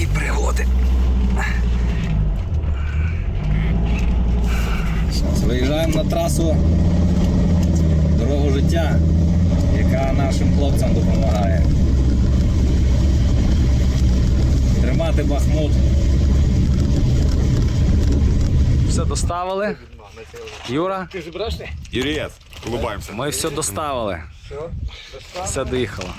такі пригоди. Виїжджаємо на трасу дорогу життя, яка нашим хлопцям допомагає. Тримати Бахмут. Все доставили. Юра, Юрієць, улыбаємося. ми все доставили. Все доїхало.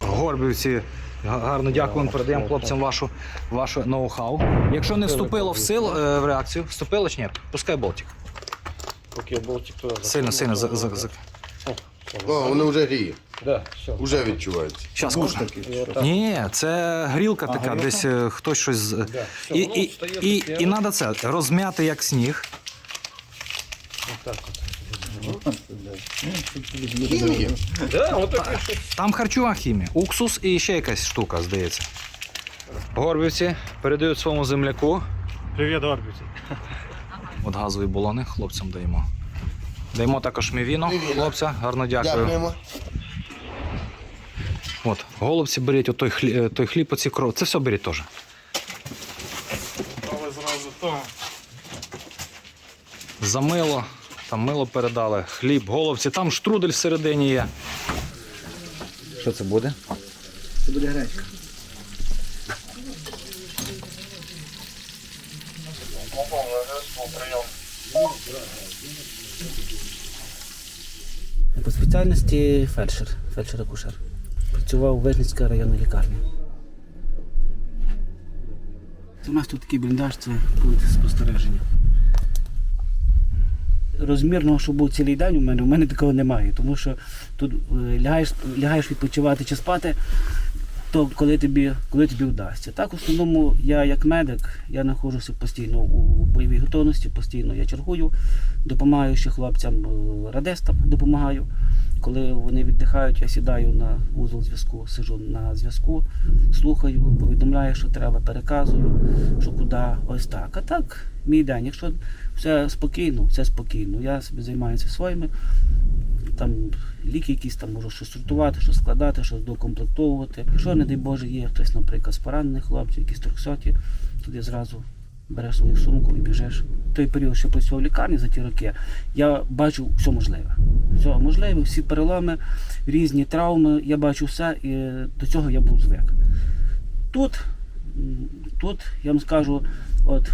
Горбівці, гарно дякуємо, передаємо хлопцям вашу, вашу ноу-хау. Якщо не вступило в сил е, в реакцію, вступило чи ні? Пускай болтик. Поки болтик туди. Сильно, сильно за, за, за. О, вони вже гріють. Да, все. Уже відчувається. Щас, можна? Ні, це грілка така, десь е, хтось щось. з- І, і, і, і треба це розм'яти як сніг. Отаке щось. Там харчова хімія, уксус і ще якась штука, здається. Горбівці передають своєму земляку. Привіт, Орбіті. От газові балони хлопцям даємо. Даємо також мівіно, хлопця. Гарно дякую. Дякуємо. От, голубці беріть, от той хліб, той хліб, оці кров. Це все беріть теж. Але зразу то. За мило, там мило передали, хліб, голубці, там штрудель всередині є. Що це буде? Це буде гречка. По спеціальності фельдшер, фельдшер-акушер. Працював у Вижницькій районній лікарні. У нас тут такий бліндаж, це пункт спостереження. Розмірного, щоб був цілий день у мене, у мене такого немає, тому що тут е, лягаєш, лягаєш відпочивати чи спати, то коли тобі, коли тобі вдасться. Так, в основному я як медик, я знаходжуся постійно у бойовій готовності, постійно я чергую, допомагаю ще хлопцям, е, радистам допомагаю. Коли вони віддихають, я сідаю на вузол зв'язку, сижу на зв'язку, слухаю, повідомляю, що треба, переказую, що куди, ось так. А так, мій день. Якщо все спокійно, все спокійно. Я собі займаюся своїми. Там ліки якісь там можу щось сортувати, щось складати, щось докомплектовувати. Якщо, не дай Боже, є хтось, наприклад, з поранених хлопців, якісь трьохсоті, тоді зразу береш свою сумку і біжиш. Той період, що працював в лікарні за ті роки, я бачу все можливе. Все можливе, всі переломи, різні травми, я бачу все, і до цього я був звик. Тут, тут я вам скажу, от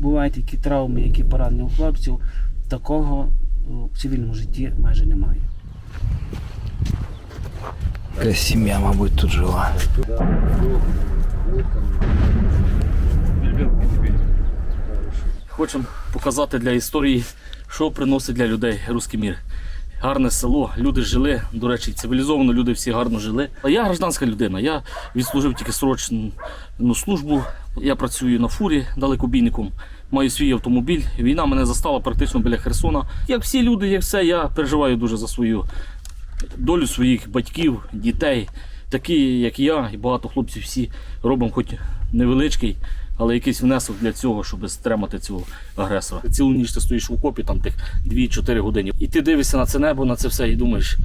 бувають такі травми, які поранені у хлопців, такого в цивільному житті майже немає. Якась сім'я, мабуть, тут жила. Хочемо показати для історії, що приносить для людей русський мір. Гарне село, люди жили, до речі, цивілізовано люди всі гарно жили. А я гражданська людина. Я відслужив тільки срочну службу. Я працюю на фурі далекобійником, маю свій автомобіль. Війна мене застала практично біля Херсона. Як всі люди, як все, я переживаю дуже за свою долю своїх батьків, дітей. Такі, як я, і багато хлопців всі робимо хоч невеличкий, але якийсь внесок для цього, щоб стримати цього агресора. Цілу ніч ти стоїш в окопі, там тих 2-4 години. І ти дивишся на це небо, на це все і думаєш.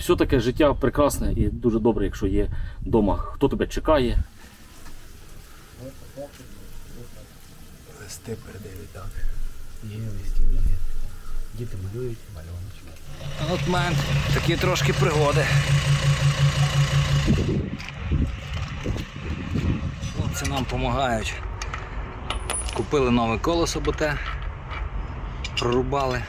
Все таке життя прекрасне і дуже добре, якщо є вдома, хто тебе чекає. Листи передають, так. Є листі, є. Діти малюють, малюночки. От мен, такі трошки пригоди. Хлопці нам допомагають. Купили нове колесо, бо те прорубали.